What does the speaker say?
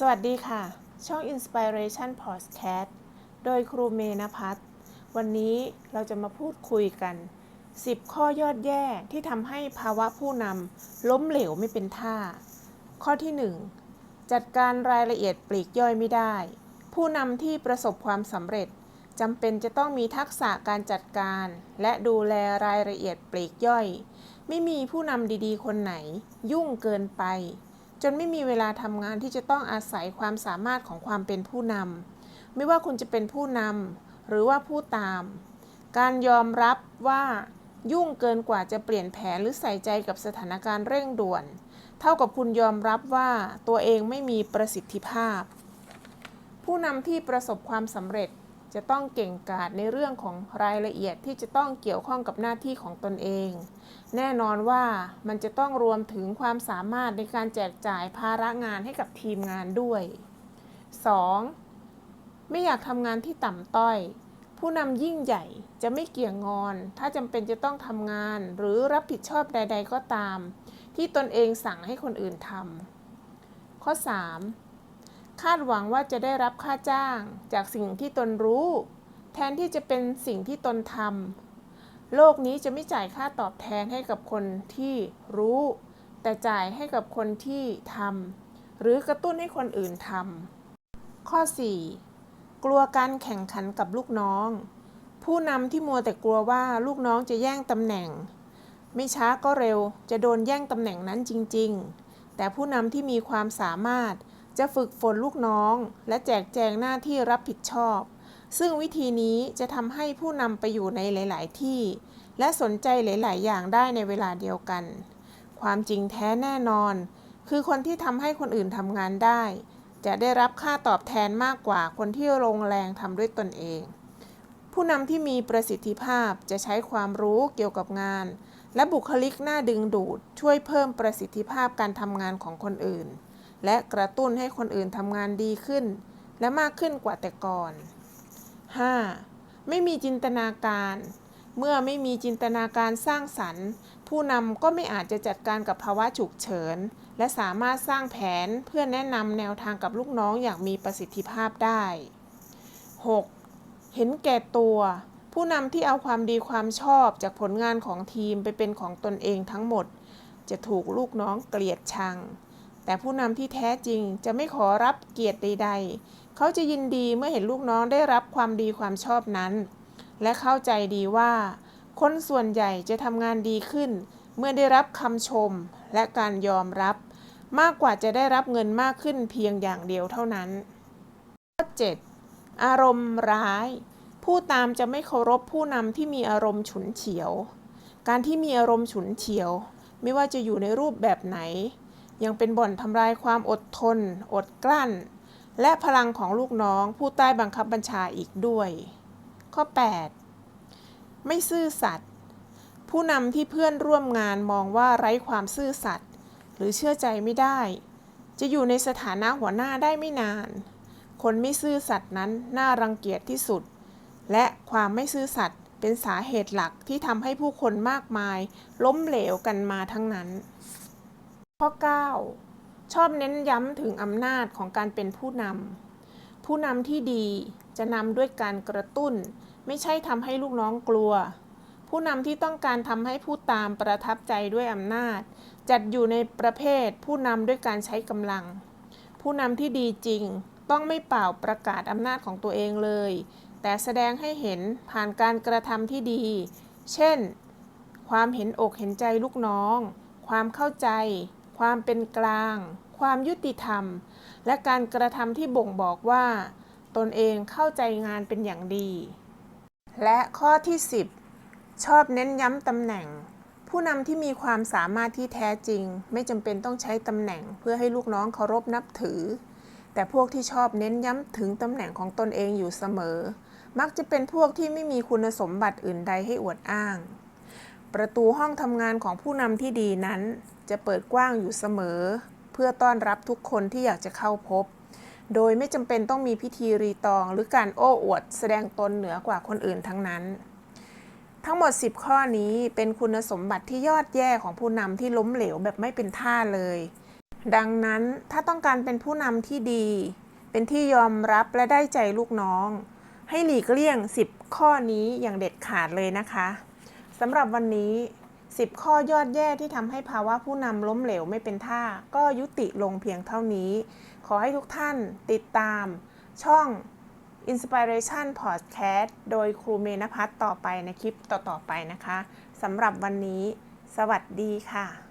สวัสดีค่ะ ช่อง Inspiration Podcast โดยครูเมนพัฒน์วันนี้เราจะมาพูดคุยกัน 10 ข้อยอดแย่ที่ทำให้ภาวะผู้นำล้มเหลวไม่เป็นท่า ข้อที่ 1 จัดการรายละเอียดปลีกย่อยไม่ได้ ผู้นำที่ประสบความสำเร็จจำเป็นจะต้องมีทักษะการจัดการ และดูแลรายละเอียดปลีกย่อย ไม่มีผู้นำดีๆ คนไหน ยุ่งเกินไป จนไม่มีเวลาทำงานที่จะต้องอาศัยความสามารถของความเป็นผู้นำไม่ว่าคุณจะเป็นผู้นำหรือว่าผู้ตาม การยอมรับว่ายุ่งเกินกว่าจะเปลี่ยนแผนหรือใส่ใจกับสถานการณ์เร่งด่วน เท่ากับคุณยอมรับว่าตัวเองไม่มีประสิทธิภาพ ผู้นำที่ประสบความสำเร็จ จะต้องเก่งกาจในเรื่องของรายละเอียดที่จะต้องเกี่ยวข้องกับหน้าที่ของตนเอง แน่นอนว่ามันจะต้องรวมถึงความสามารถในการแจกจ่ายภาระงานให้กับทีมงานด้วย 2. ไม่อยากทำงานที่ต่ำต้อย ผู้นำยิ่งใหญ่จะไม่เกี่ยงงอน ถ้าจำเป็นจะต้องทำงานหรือรับผิดชอบใด ๆ ก็ตาม ที่ตนเองสั่งให้คนอื่นทำข้อ 3. คาดหวังว่าจะได้รับค่าจ้างจากสิ่งที่ตนรู้ แทนที่จะเป็นสิ่งที่ตนทำโลกนี้จะไม่จ่ายค่าตอบแทนให้กับคนที่รู้ แต่จ่ายให้กับคนที่ทำหรือกระตุ้นให้คนอื่นทำข้อ 4. กลัวการแข่งขันกับลูกน้อง ผู้นำที่มัวแต่กลัวว่าลูกน้องจะแย่งตำแหน่ง ไม่ช้าก็เร็วจะโดนแย่งตำแหน่งนั้นจริง ๆ แต่ผู้นำที่มีความสามารถ จะฝึกฝนลูกน้อง และแจกแจงหน้าที่รับผิดชอบ ซึ่งวิธีนี้จะทำให้ผู้นำไปอยู่ในหลาย ๆ ที่ และสนใจหลาย ๆ อย่างได้ในเวลาเดียวกัน ความจริงแท้แน่นอน คือคนที่ทำให้คนอื่นทำงานได้ จะได้รับค่าตอบแทนมากกว่าคนที่ลงแรงทำด้วยตนเอง ผู้นำที่มีประสิทธิภาพจะใช้ความรู้เกี่ยวกับงาน และบุคลิกหน่าดึงดูดช่วยเพิ่มประสิทธิภาพการทำงานของคนอื่น และกระตุ้นให้คนอื่นทำงานดีขึ้น และมากขึ้นกว่าแต่ก่อน 5. ไม่มีจินตนาการ เมื่อไม่มีจินตนาการสร้างสรรค์ ผู้นำก็ไม่อาจจะจัดการกับภาวะฉุกเฉิน และสามารถสร้างแผนเพื่อแนะนำแนวทางกับลูกน้องอย่างมีประสิทธิภาพได้ 6. เห็นแก่ตัว ผู้นำที่เอาความดีความชอบจากผลงานของทีมไปเป็นของตนเองทั้งหมด จะถูกลูกน้องเกลียดชัง แต่ผู้นำที่แท้จริงจะไม่ขอรับเกียรติใดๆ เขาจะยินดีเมื่อเห็นลูกน้องได้รับความดีความชอบนั้น และเข้าใจดีว่า คนส่วนใหญ่จะทำงานดีขึ้น เมื่อได้รับคำชมและการยอมรับ มากกว่าจะได้รับเงินมากขึ้นเพียงอย่างเดียวเท่านั้นข้อ7อารมณ์ร้าย ผู้ตามจะไม่เคารพผู้นำที่มีอารมณ์ฉุนเฉียว การที่มีอารมณ์ฉุนเฉียว ไม่ว่าจะอยู่ในรูปแบบไหน ยังเป็นบ่อนทำลายความอดทน อดกลั้น และพลังของลูกน้องผู้ใต้บังคับบัญชาอีกด้วย ข้อ 8 ไม่ซื่อสัตย์ผู้นำที่เพื่อนร่วมงานมองว่าไร้ความซื่อสัตย์หรือเชื่อใจไม่ได้ จะอยู่ในสถานะหัวหน้าได้ไม่นาน คนไม่ซื่อสัตย์นั้นน่ารังเกียจที่สุด และความไม่ซื่อสัตย์เป็นสาเหตุหลักที่ทำให้ผู้คนมากมาย ล้มเหลวกันมาทั้งนั้น ข้อ 9 ชอบเน้นย้ำถึงอำนาจของการเป็นผู้นำ ผู้นำที่ดีจะนำด้วยการกระตุ้น ไม่ใช่ทำให้ลูกน้องกลัว ผู้นำที่ต้องการทำให้ผู้ตามประทับใจด้วยอำนาจ จัดอยู่ในประเภทผู้นำด้วยการใช้กำลัง ผู้นำที่ดีจริงต้องไม่เป่าประกาศอำนาจของตัวเองเลย แต่แสดงให้เห็นผ่านการกระทำที่ดี เช่น ความเห็นอกเห็นใจลูกน้อง ความเข้าใจ ความเป็นกลาง ความยุติธรรม และการกระทำที่บ่งบอกว่า ตนเองเข้าใจงานเป็นอย่างดี และข้อที่ 10 ชอบเน้นย้ำตำแหน่ง ผู้นำที่มีความสามารถที่แท้จริง ไม่จำเป็นต้องใช้ตำแหน่ง เพื่อให้ลูกน้องเคารพนับถือ แต่พวกที่ชอบเน้นย้ำถึงตำแหน่งของตนเองอยู่เสมอ มักจะเป็นพวกที่ไม่มีคุณสมบัติอื่นใดให้อวดอ้าง ประตูห้องทำงานของผู้นำที่ดีนั้น จะเปิดกว้างอยู่เสมอ เพื่อต้อนรับทุกคนที่อยากจะเข้าพบ โดยไม่จำเป็นต้องมีพิธีรีตอง หรือการโอ้อวด แสดงตนเหนือกว่าคนอื่นทั้งนั้น ทั้งหมด 10 ข้อนี้เป็นคุณสมบัติที่ยอดแย่ของผู้นำที่ล้มเหลวแบบไม่เป็นท่าเลย ดังนั้นถ้าต้องการเป็นผู้นำที่ดี เป็นที่ยอมรับและได้ใจลูกน้อง ให้หลีกเลี่ยง 10 ข้อนี้อย่างเด็ดขาดเลยนะคะสำหรับวันนี้ 10 ข้อยอดแย่ที่ทำให้ภาวะผู้นำล้มเหลวไม่เป็นท่า ก็ยุติลงเพียงเท่านี้ ขอให้ทุกท่านติดตาม ช่อง Inspiration Podcast โดยครูเมนพัฒน์ต่อไปในคลิปต่อๆไปนะคะสำหรับวันนี้ สวัสดีค่ะ